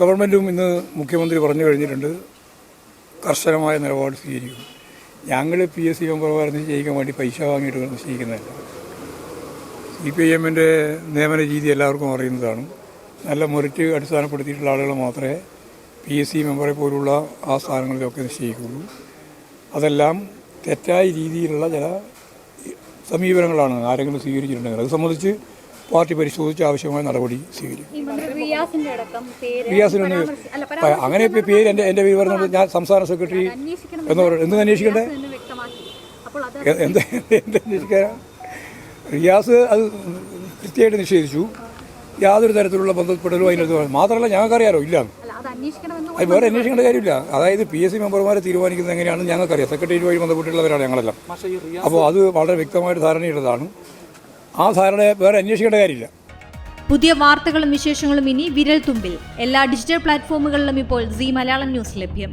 ഗവൺമെന്റും ഇന്ന് മുഖ്യമന്ത്രി പറഞ്ഞു കഴിഞ്ഞിട്ടുണ്ട് കർശനമായ നിലപാട് സ്വീകരിക്കും. ഞങ്ങൾ പി എസ് സി മെമ്പർമാർ നിശ്ചയിക്കാൻ വേണ്ടി പൈസ വാങ്ങിയിട്ട് നിശ്ചയിക്കുന്നതല്ല. സി പി ഐ എമ്മിന്റെ നിയമന രീതി എല്ലാവർക്കും അറിയുന്നതാണ്. നല്ല മെറിറ്റ് അടിസ്ഥാനപ്പെടുത്തിയിട്ടുള്ള ആളുകൾ മാത്രമേ പി എസ് സി മെമ്പറെ പോലുള്ള ആ സ്ഥാനങ്ങളിലൊക്കെ നിശ്ചയിക്കുള്ളൂ അതെല്ലാം തെറ്റായ രീതിയിലുള്ള ചില സമീപനങ്ങളാണ് ആരെങ്കിലും സ്വീകരിച്ചിട്ടുണ്ടെങ്കിൽ. അത് സംബന്ധിച്ച് പാർട്ടി പരിശോധിച്ച് ആവശ്യമായ നടപടി സ്വീകരിക്കും. റിയാസിനൊന്ന് അങ്ങനെ പേര് എന്റെ എന്റെ പേര് പറഞ്ഞത് ഞാൻ സംസ്ഥാന സെക്രട്ടറി എന്ന് പറയുന്നത് എന്ത് അന്വേഷിക്കണ്ടേ? എന്ന് വ്യക്തമാക്കി. അപ്പോൾ അത് എ- എന്ത് എന്ത് അന്വേഷിക്കാനാ? റിയാസ് അത് കൃത്യമായിട്ട് നിഷേധിച്ചു. യാതൊരു തരത്തിലുള്ള ബന്ധപ്പെടലും അതിനകത്ത് മാത്രമല്ല ഞങ്ങൾക്കറിയാലോ ഇല്ല. അല്ല അത് അന്വേഷിക്കണമെന്ന് അത് വേറെ അന്വേഷിക്കേണ്ട കാര്യമില്ല. അതായത് പി എസ് സി മെമ്പർമാരെ തീരുമാനിക്കുന്നത് എങ്ങനെയാണെന്ന് ഞങ്ങൾക്കറിയാം. സെക്രട്ടേറിയറ്റ് വഴി ബന്ധപ്പെട്ടുള്ളവരാണ് ഞങ്ങളെല്ലാം അപ്പോൾ അത് വളരെ വ്യക്തമായിട്ട് ധാരണയുള്ളതാണ് ആ ധാരണ വേറെ അന്വേഷിക്കേണ്ട കാര്യമില്ല. പുതിയ വാർത്തകളും വിശേഷങ്ങളും ഇനി വിരൽ തുമ്പിൽ എല്ലാ ഡിജിറ്റൽ പ്ലാറ്റ്ഫോമുകളിലും ഇപ്പോൾ സി മലയാളം ന്യൂസ് ലഭ്യം.